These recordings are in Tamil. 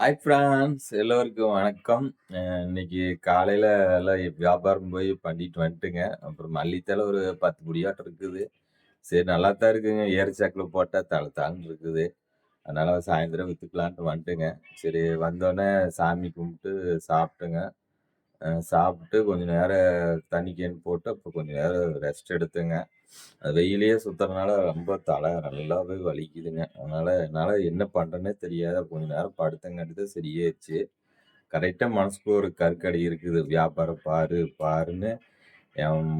ஹாய் ஃப்ரான்ஸ் எல்லோருக்கும் வணக்கம். இன்னைக்கு காலையில எல்லாம் வியாபாரம் போய் பண்ணிட்டு வந்துட்டுங்க. அப்புறம் மல்லித்தழை ஒரு 10 முடியாட்டம் இருக்குது. சரி நல்லாத்தான் இருக்குங்க. ஏரிச்சாக்கில் போட்டால் தலை தாழ்ந்து இருக்குது. அதனால சாயந்தரம் விற்றுக்கலான்ட்டு வந்துட்டுங்க. சரி வந்தோடனே சாமி கும்பிட்டு சாப்பிட்டுங்க. சாப்பிட்டு கொஞ்சம் நேரம் தண்ணி கேன் போட்டு, அப்போ கொஞ்சம் நேரம் ரெஸ்ட் எடுத்துங்க வெயிலேயே சுற்றுறதுனால ரொம்ப தலை நல்லாவே வலிக்குதுங்க. அதனால என்னால் என்ன பண்ணுறேன்னே தெரியாத கொஞ்ச நேரம் படுத்தங்காட்டி தான் கரெக்டாக கரெக்ட்டா மனசுக்குள்ள ஒரு கருக்கடி இருக்குது. வியாபாரம் பாரு, பாருன்னு என்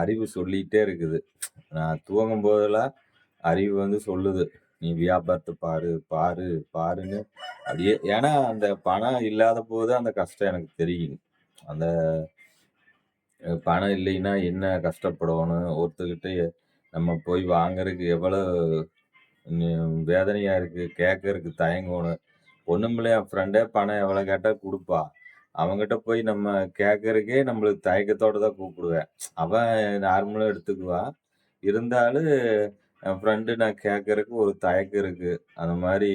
அறிவு சொல்லிகிட்டே இருக்குது. நான் தூங்கும்போதெல்லாம் அறிவு வந்து சொல்லுது. "நீ வியாபாரத்தை பாரு, பாரு, பாருன்னு" அப்படியே ஏன்னா அந்த பணம் இல்லாத போது அந்த கஷ்டம் எனக்கு தெரியும். அந்த பணம் இல்லைன்னா என்ன கஷ்டப்படணும்? ஒருத்தர்கிட்ட நம்ம போய் வாங்குறதுக்கு எவ்வளோ வேதனையாக வேதனையா இருக்கு. தயங்கணும். ஒண்ணுமில்ல என் ஃப்ரெண்டே பணம் எவ்வளோ கேட்டா குடுப்பா. அவன்கிட்ட போய் நம்ம கேட்கறக்கே நம்மளுக்கு தயக்கத்தோட தான் கூப்பிடுவேன். அவன் நார்மலா எடுத்துக்குவான். இருந்தாலும் என் ஃப்ரெண்டு நான் கேட்கறக்கு ஒரு தயக்கம் இருக்கு. அந்த மாதிரி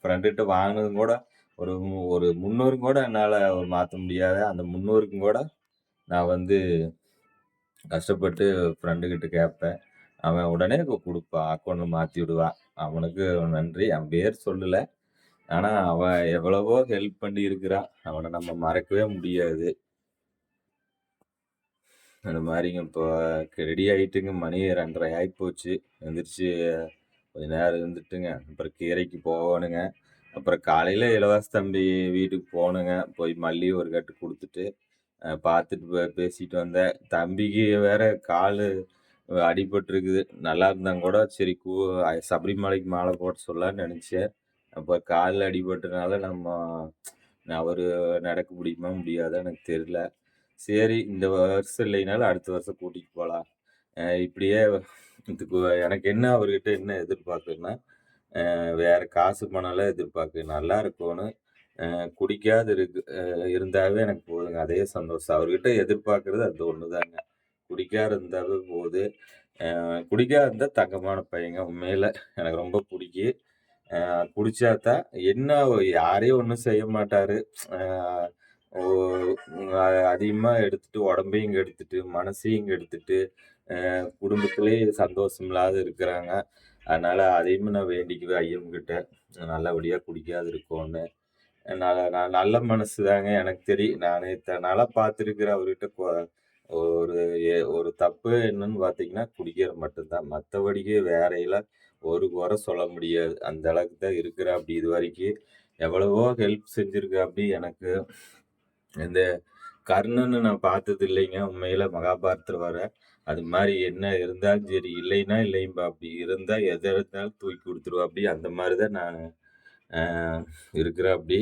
ஃப்ரெண்டுகிட்ட வாங்கினதும் கூட ஒரு ஒரு 300 கூட என்னால மாற்ற முடியாது. அந்த 300க்கும் கூட நான் வந்து கஷ்டப்பட்டு ஃப்ரெண்டுக்கிட்ட கேட்பேன். அவன் உடனே கொடுப்பான் அக்கௌண்ட்டில் மாற்றி விடுவான். அவனுக்கு நன்றி. அவன் பேர் சொல்லலை ஆனால் அவன் எவ்வளவோ ஹெல்ப் பண்ணி இருக்கிறான். அவனை நம்ம மறக்கவே முடியாது. அந்த மாதிரிங்க இப்போ ரெடி ஆகிட்டுங்க மணி ரெண்டரை ஆகி போச்சு எந்திரிச்சு கொஞ்ச நேரம் இருந்துட்டுங்க. அப்புறம் கீரைக்கு போகணுங்க. அப்புறம் காலையில இளவரசி தம்பி வீட்டுக்கு போனேங்க. போய் மல்லி ஒரு கட்டு கொடுத்துட்டு பார்த்துட்டு பே பேசிட்டு வந்தேன். தம்பிக்கு வேற காலு அடிபட்டுருக்குது. நல்லா இருந்தாங்க கூட சரி கூ சபரிமலைக்கு மாலை போட சொல்லலான்னு நினச்சேன் அப்போ கால் அடிபட்டனால நம்ம அவர் நடக்க முடியுமா? முடியாதா? எனக்கு தெரியல. சரி இந்த வருஷம் இல்லைனாலும் அடுத்த வருஷம் கூட்டிகிட்டு போகலாம் இப்படியே இதுக்கு எனக்கு என்ன அவர்கிட்ட என்ன எதிர்பார்க்குன்னா வேறு காசு பணம்லாம் எதிர்பார்க்க நல்லா இருக்கணும். குடிக்காத இருக்கு இருந்தாவே எனக்கு போதுங்க. அதே சந்தோஷம். அவர்கிட்ட எதிர்பார்க்கறது அது ஒண்ணுதாங்க. குடிக்காத இருந்தாவே போகுது குடிக்காத தங்கமான பையங்க. உண்மையில் எனக்கு ரொம்ப பிடிக்கி குடிச்சா தான் என்ன யாரையும் ஒன்றும் செய்ய மாட்டார் அதிகமாக ஓ எடுத்துட்டு உடம்பையும் எடுத்துட்டு மனசையும் எடுத்துட்டு குடும்பத்திலே சந்தோஷம் இல்லாத இருக்கிறாங்க. அதனால் அதையும் நான் வேண்டிக்குவேன் ஐயன்கிட்ட. நல்லபடியாக குடிக்காது இருக்கோன்னு. ந நான் நல்ல மனசு தாங்க எனக்கு தெரியும். நான் இத்தன பார்த்துருக்குற அவர்கிட்ட கொ ஒரு ஒரு தப்பு என்னன்னு பார்த்தீங்கன்னா, குடிக்கிறது மட்டும்தான் மற்றபடிக்கு மத்தபடிக்கு வேறையெல்லாம் ஒரு குறை சொல்ல முடியாது. அந்த அளவுக்கு தான் இருக்கிறேன் அப்படி இது வரைக்கும் எவ்வளவோ ஹெல்ப் செஞ்சிருக்காப்படி எனக்கு. இந்த கர்ணன்னு நான் பார்த்தது இல்லைங்க. உண்மையில் மகாபாரத்தில் வர. அது மாதிரி என்ன இருந்தாலும் சரி, இல்லைன்னா இல்லைம்பா அப்படி இருந்தால் எதை இருந்தாலும் தூக்கி குடுத்துருவாப்படி. அந்த மாதிரி தான் நான் இருக்கிற இருக்கிறாப்படி.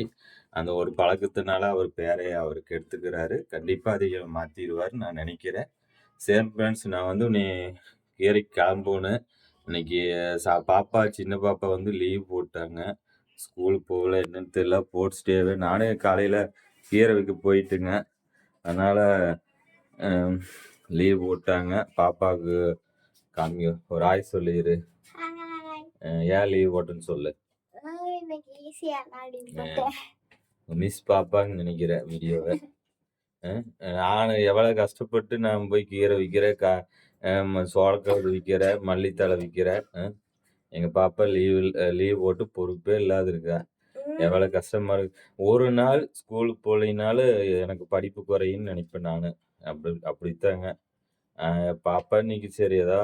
அந்த ஒரு பழக்கத்தினால அவர் பேரைய அவருக்கு எடுத்துக்கிறாரு கண்டிப்பாக அதை மாற்றிடுவார் நான் நினைக்கிறேன் சேம் ஃப்ரெண்ட்ஸ் நான் வந்து நீ கீரைக்கு கெளம்பணும். இன்னைக்கு சா பாப்பா சின்ன பாப்பா வந்து லீவ் போட்டாங்க. ஸ்கூல் போகல என்னன்னு தெரியல. ஸ்போர்ட்ஸ் டேவே நானே காலையில் கீரை விக்க போயிட்டுங்க. அதனால் லீவ் போட்டாங்க. பாப்பாவுக்கு காமிங்க. ஒரு. ஹாய். அ ஏன் லீவ் போட்டேன்னு சொல்லு. மிஸ் பாப்பான்னு நெனைக்கிறேன் வீடியோவ. நானு எவ்வளோ கஷ்டப்பட்டு நான் போய் கீரை விக்கிறேன். க அ சோளக்கருது விக்கிறேன். மல்லித்தழை விக்கிறேன். அ எங்க பாப்பா லீவ் லீவ் போட்டு பொறுப்பே இல்லாத இருக்கா. எவ்வளோ கஷ்டமா இருக்கு. ஒரு நாள் ஸ்கூலுக்கு போலைனாலும் எனக்கு படிப்பு குறையும்னு நெனைப்பேன் நானு. அப்படி அப்படித்தாங்க. பாப்பா இன்னைக்கு சரி ஏதா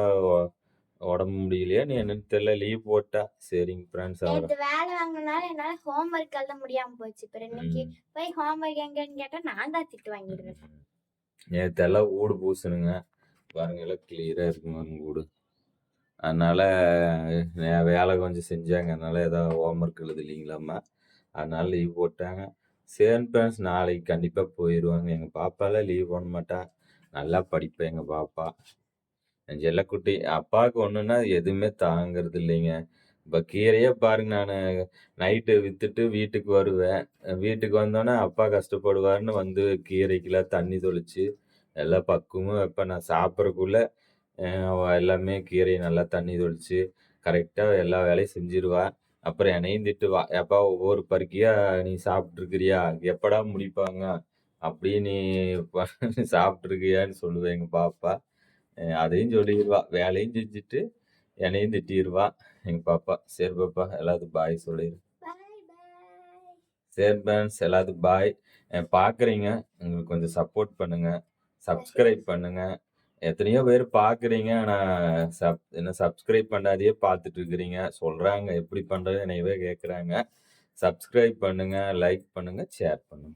உடம்பு முடியலையா நீ என்னன்னு தெரியல லீவ் போட்டா. சரிங்க ஃப்ரெண்ட்ஸ் அவர நேத்து வேலை வாங்குனனால என்னால ஹோம் ஒர்க் எழுத முடியாம போச்சு. அப்புறம் இன்னைக்கு. போய் ஹோம் ஒர்க் எங்கன்னு கேட்டா நான் தான் திட்டு வாங்கிடுவேன். ம். நேத்தெல்லாம் ஊடு பூசணுங்க. பாருங்க எல்லாம் கிளியரா இருக்குங்க ஊடு. அதனால வேலை கொஞ்சம் செஞ்சாங்க. அதனால ஏதோ ஹோம் ஒர்க் எழுதலீங்களாம்மா. அதனால லீவ் போட்டாங்க. சரி ஃப்ரெண்ட்ஸ் நாளைக்கு கண்டிப்பாக போயிடுவாங்க எங்கள் பாப்பாலாம் லீவ் போட மாட்டா. நல்லா படிப்பேன் எங்கள் பாப்பா. என் செல்லக்குட்டி. அப்பாவுக்கு ஒன்றுன்னா எதுவுமே தாங்கிறது இல்லைங்க. இப்போ கீரையே பாருங்க நான் நைட்டு விற்றுட்டு வீட்டுக்கு வருவேன். வீட்டுக்கு வந்தோடனே அப்பா கஷ்டப்படுவாருன்னு வந்து கீரைக்கெல்லாம் தண்ணி தொளிச்சு எல்லா பக்குவமும் வைப்பேன். நான் சாப்பிடறக்குள்ள எல்லாமே கீரையை நல்லா தண்ணி தொளிச்சு கரெக்டாக எல்லா வேலையும் செஞ்சுருவா. அப்புறம் என்னையும் திட்டுவா. "ஏப்பா ஒவ்வொரு பருக்கியா நீ சாப்பிட்டுருக்கிறியா? எப்படா முடிப்பாங்க?" அப்படியே நீ ப சாப்பிட்டுருக்கியான்னு சொல்லுவா எங்க பாப்பா. அதையும் சொல்லிருவா. வேலையும் செஞ்சுட்டு, என்னையும் திட்டிருவா எங்க பாப்பா. சரி பாப்பா, எல்லாத்துக்கும் பாய் பாய். சரி ஃபிரெண்ட்ஸ் எல்லாத்துக்கும் பாய். பார்க்குறீங்க, எங்களுக்கு கொஞ்சம் சப்போர்ட் பண்ணுங்க. சப்ஸ்கிரைப் பண்ணுங்க. எத்தனையோ பேர் பார்க்குறீங்க. ஆனா சப் என்ன சப்ஸ்கிரைப் பண்ணாதையே பார்த்துட்டு இருக்கிறீங்க. சொல்றாங்க எப்படி பண்றது? என்னையவே கேட்குறாங்க. சப்ஸ்கிரைப் பண்ணுங்க, லைக் பண்ணுங்க, ஷேர் பண்ணுங்க.